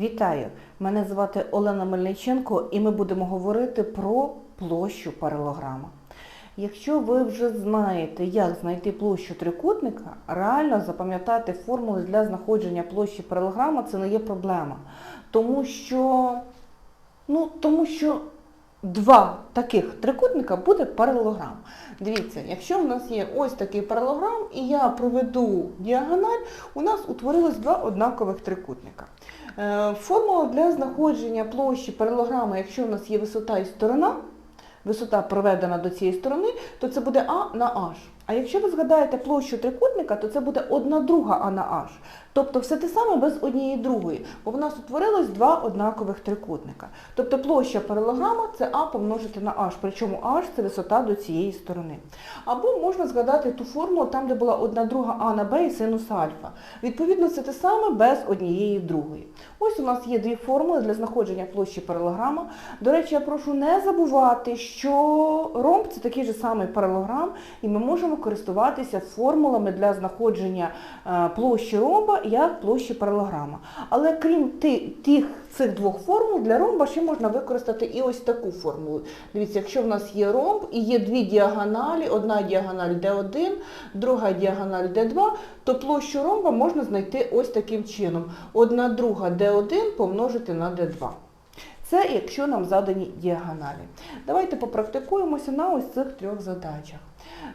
Вітаю! Мене звати Олена Мельниченко і ми будемо говорити про площу паралограма. Якщо ви вже знаєте, як знайти площу трикутника, реально запам'ятати формули для знаходження площі паралограма це не є проблема. Тому що, ну, тому що два таких трикутника буде паралограм. Дивіться, якщо в нас є ось такий паралограм, і я проведу діагональ, у нас утворилось два однакових трикутника. Е, Формула для знаходження площі паралограми, якщо у нас є висота і сторона, висота проведена до цієї сторони, то це буде А на H. А якщо ви згадаєте площу трикутника, то це буде одна друга А на H. Тобто все те саме без однієї другої, бо в нас утворилось два однакових трикутника. Тобто площа паралограма це А помножити на H, причому H це висота до цієї сторони. Або можна згадати ту формулу, там, де була одна друга А на Б і синус альфа. Відповідно, це те саме без однієї другої. Ось у нас є дві формули для знаходження площі паралограма. До речі, я прошу не забувати, що ромб це такий же самий паралограм, і ми можемо користуватися формулами для знаходження е, площі ромба як площі паралограма. Але крім тих цих двох формул, для ромба ще можна використати і ось таку формулу. Дивіться, якщо в нас є ромб і є дві діагоналі, одна діагональ D1, друга діагональ D2, то площу ромба можна знайти ось таким чином. Одна друга D1 помножити на D2. Це якщо нам задані діагоналі. Давайте попрактикуємося на ось цих трьох задачах.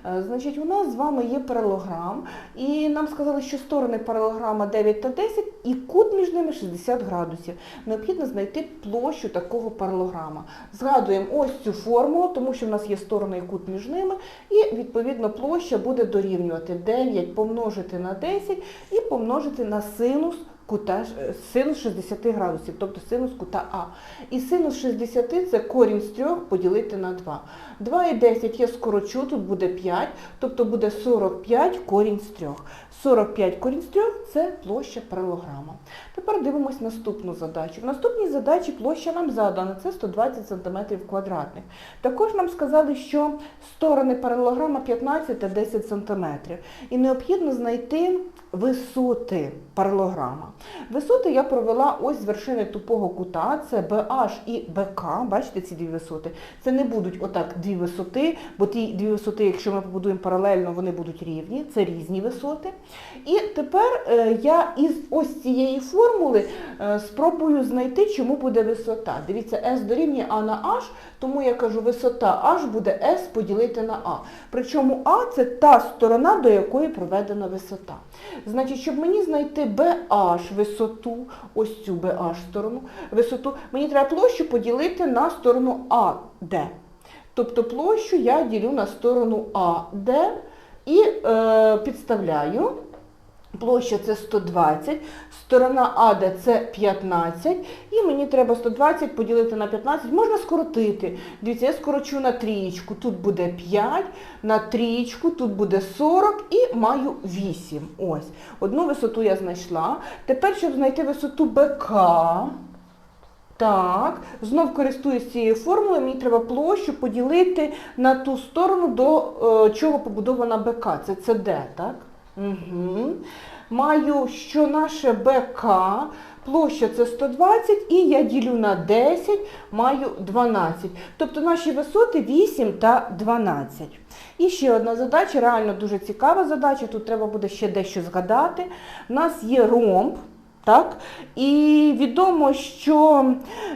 Е, Значить, у нас з вами є паралограм, і нам сказали, що сторони паралограма 9 та 10 і кут між ними 60 градусів. Необхідно знайти площу такого паралограма. Згадуємо ось цю формулу, тому що в нас є сторони і кут між ними, і відповідно площа буде дорівнювати 9 помножити на 10 і помножити на синус кута, е, синус 60 градусів, тобто синус кута А. І синус 60 це корінь з 3 поділити на 2. 2 і 10 я скорочу, тут буде 5, тобто буде 45 корінь з 3. 45 корінь з 3 – це площа паралограма. Тепер дивимось наступну задачу. В наступній задачі площа нам задана, це 120 см квадратних. Також нам сказали, що сторони паралограма 15 та 10 см. І необхідно знайти висоти паралограма. Висоти я провела ось з вершини тупого кута, це BH і BK, бачите ці дві висоти. Це не будуть отак дві висоти, бо ті дві висоти, якщо ми побудуємо паралельно, вони будуть рівні, це різні висоти. І тепер е, я із ось цієї формули е, спробую знайти, чому буде висота. Дивіться, S дорівнює А на H, тому я кажу, висота H буде S поділити на А. Причому А це та сторона, до якої проведена висота. Значить, щоб мені знайти BH висоту, ось цю BH сторону, висоту, мені треба площу поділити на сторону AD. Тобто площу я ділю на сторону AD і е, підставляю. Площа це 120, сторона АД це 15, і мені треба 120 поділити на 15, можна скоротити. Дивіться, я скорочу на трієчку, тут буде 5, на трієчку, тут буде 40 і маю 8. Ось. Одну висоту я знайшла. Тепер, щоб знайти висоту БК, так, знов користуюсь цією формулою, мені треба площу поділити на ту сторону, до е, чого побудована БК. Це ЦД, так? Угу. Маю, що наше БК, площа це 120, і я ділю на 10, маю 12. Тобто наші висоти 8 та 12. І ще одна задача, реально дуже цікава задача, тут треба буде ще дещо згадати. У нас є ромб. Так? І відомо, що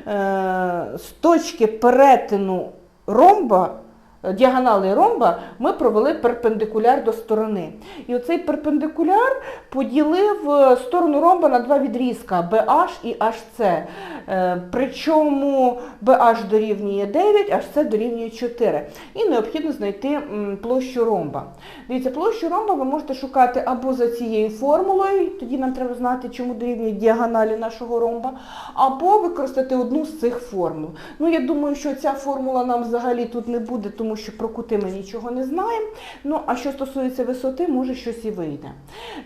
е, з точки перетину ромба, діагонали ромба, ми провели перпендикуляр до сторони. І оцей перпендикуляр поділив е, сторону ромба на два відрізка BH і HC. Е, причому BH дорівнює 9, HC дорівнює 4. І необхідно знайти площу ромба. Дивіться, площу ромба ви можете шукати або за цією формулою, тоді нам треба знати, чому дорівнює діагоналі нашого ромба, або використати одну з цих формул. Ну, я думаю, що ця формула нам взагалі тут не буде, тому що про кути ми нічого не знаємо. Ну, а що стосується висоти, може щось і вийде.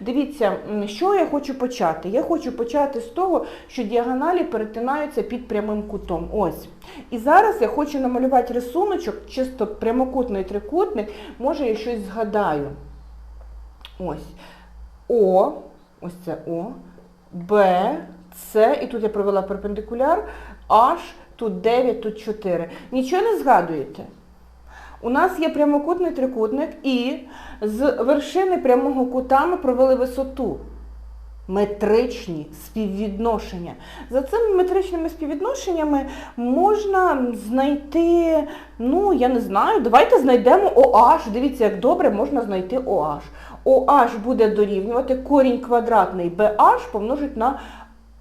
Дивіться, що я хочу почати? Я хочу почати з того, що діагоналі перетинаються під прямим кутом. Ось. І зараз я хочу намалювати рисуночок, чисто прямокутний трикутник, може я щось згадаю. Ось. О, ось це О, Б, С, і тут я провела перпендикуляр, H, тут 9, тут 4. Нічого не згадуєте? У нас є прямокутний трикутник і з вершини прямого кута ми провели висоту. Метричні співвідношення. За цими метричними співвідношеннями можна знайти, ну, я не знаю, давайте знайдемо OH. Дивіться, як добре можна знайти OH. OH буде дорівнювати корінь квадратний BH помножить на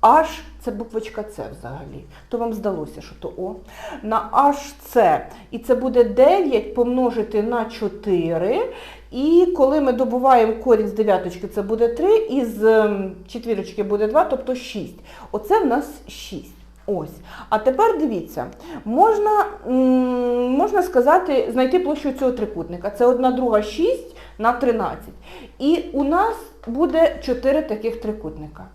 H, це буквочка С взагалі. То вам здалося, що то О. На HC. І це буде 9 помножити на 4. І коли ми добуваємо корінь з дев'яточки, це буде 3, і з ем, четвірочки буде 2, тобто 6. Оце в нас 6. Ось. А тепер дивіться, можна, можна сказати, знайти площу цього трикутника. Це 1 друга 6 на 13. І у нас буде 4 таких трикутника.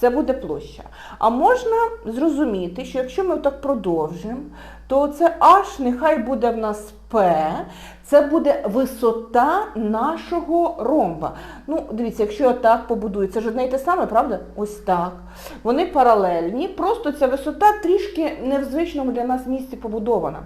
Це буде площа. А можна зрозуміти, що якщо ми так продовжимо, то це H нехай буде в нас P, це буде висота нашого ромба. Ну, дивіться, якщо я так побудую, це ж одне і те саме, правда? Ось так. Вони паралельні, просто ця висота трішки не в звичному для нас місці побудована.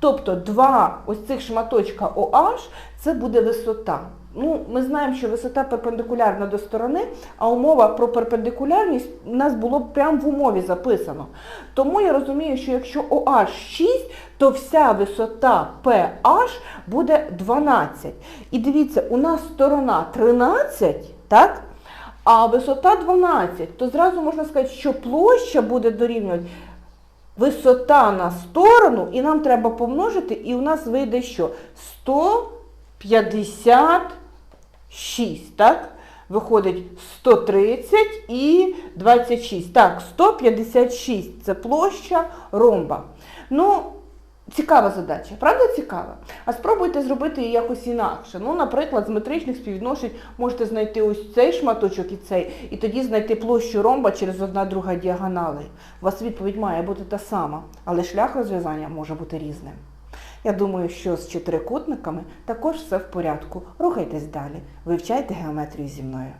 Тобто два ось цих шматочка OH це буде висота. Ну, ми знаємо, що висота перпендикулярна до сторони, а умова про перпендикулярність у нас було прямо в умові записано. Тому я розумію, що якщо OH 6, то вся висота PH буде 12. І дивіться, у нас сторона 13, так? А висота 12, то зразу можна сказати, що площа буде дорівнювати висота на сторону, і нам треба помножити, і у нас вийде що? 156, так? Виходить 130 і 26. Так, 156 це площа ромба. Ну, цікава задача, правда цікава? А спробуйте зробити її якось інакше. Ну, наприклад, з метричних співвідношень можете знайти ось цей шматочок і цей, і тоді знайти площу ромба через одна друга діагонали. У вас відповідь має бути та сама, але шлях розв'язання може бути різним. Я думаю, що з чотирикутниками також все в порядку. Рухайтесь далі, вивчайте геометрію зі мною.